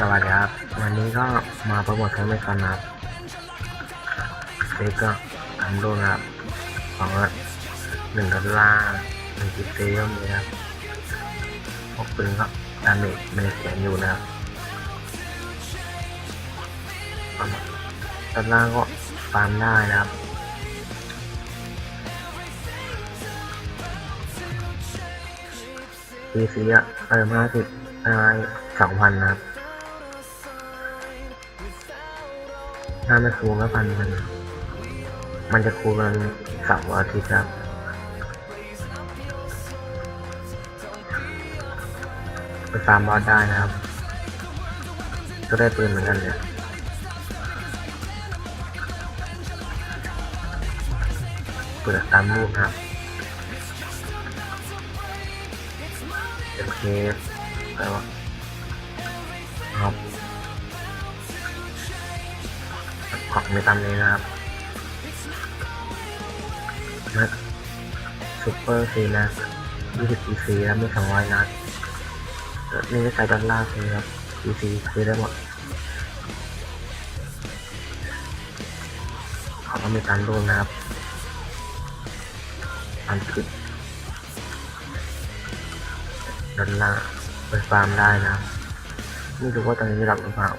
สวัสดีครับ วันนี้ก็มาโปรโมทใช้ไม่กันนะครับนี่ก็ทำดูนะครับสองละหนึ่งดอลลาร์หนึ่งกิเซลนี่นะครับพวกปืนก็ดาเมจไม่ได้เขียนอยู่นะครับดอลลาร์ก็ฟาร์มได้นะครับปีซีอะเติมาสิบได้สองพันนะครับ ถ้าไม่คูณก็พันมันมันจะคูณกันเสาร์อาทิตย์ครับไปฟาร์มบอสได้นะครับ ก็ได้ปืนเหมือนกันเนี่ยเปิดตามรูปครับโอเคไปวะครับ ของไม่ตามนี้นะครับนัดซูเปอร์ซีนะ20 EC แล้วไม่200นัดนี่ใส่ดอลลาร์ซื้อครับ EC ซื้อได้หมดของอเมริกันรูนะครับ อันคิดดอลลาร์ไปฟาร์มได้นะครับไม่รู้ว่าตอนนี้รับหรือเปล่า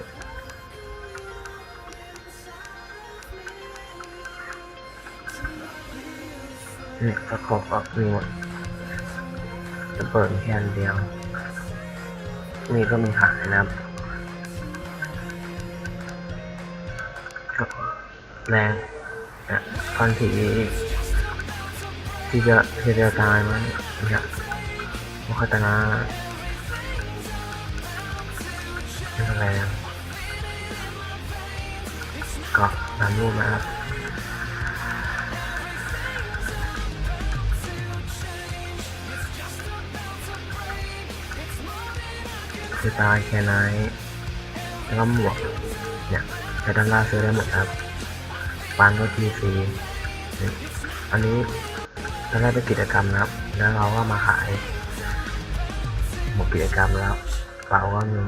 เนี่ยตะขบก็มีหมดจะเปิดแค่เดียว นี่ก็มีขายนะครับแรงเนี่ยก้อนสีที่จะที่จะตายมันเนี่ยมคตนาไม่เป็นไรนะก็ตามรูปนะครับือตาแค่ไหนแล้วก็หมวกเนี่ยใช้ด้านล่างซื้อได้หมดครับปานก็ทีซีอันนี้ตอนแรกเป็นกิจกรรมนะครับ แล้วเราก็มาขาย หมดกิจกรรมแล้วเปล่าก็มี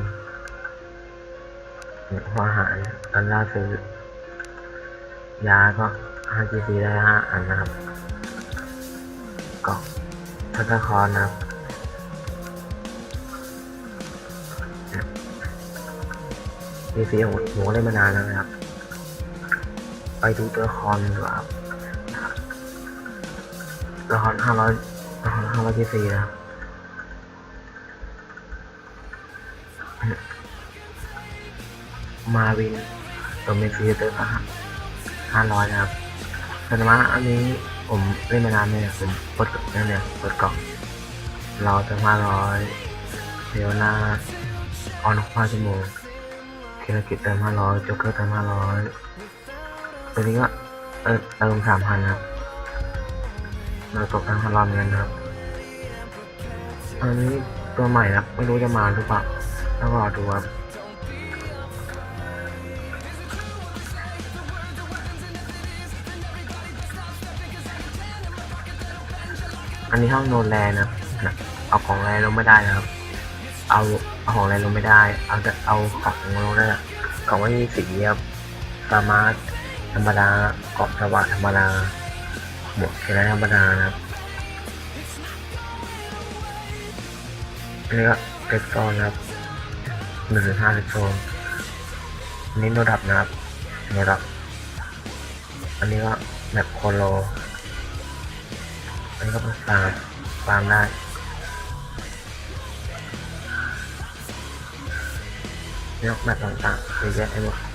เนี่ยหัวอาหารด้านล่าซื้อยาก็ 5GC ได้5อันนะครับกล่องทัตคอนนะครับ ดีซีของหนูเล่นมานานแล้วนะครับ ไปดูตัวละครดีกว่าครับตัวละครห้าร้อยตัวละครห้าร้อยดีซีนะครับมาวินตัวเมซีเตอร์ห้าร้อยนะครับธรรมะอันนี้ผมเล่นมานานเลยผมกดนั่นเนี่ยกดกล่องรอเติมห้าร้อยเดี๋ยวหน้าออนห้าชั่วโมง คิรากิเติมห้าร้อยโจ๊กเกอร์เติมห้าร้อยตัวนี้ก็เออเติมสามพันครับเราตกทั้งห้าร้อเหมือนกันนะครับอันนี้ตัวใหม่นะครับไม่รู้จะมาหรือเปล่าต้องรอดูครับอันนี้ห้องโนนแลนนะครับนะเอาของแลนลงไม่ได้นะครับ เอาเอาของแลนลงไม่ได้ เอาเอาของลงได้ของไม่มีสีครับสามารถธรรมดาเกาะสวัสดธรรมดาหมวกแค่ธรรมดานะครับอันนี้ก็เต็กโซนครับหนึ่งถึงห้าเต็กโซนอันนี้โนดับนะครับโนดับ อันนี้ก็แบบโคโลอันนี้ก็เป็นฟาร์มฟาร์มได้ เลือกแบบต่างๆเยอะแยะไปหมด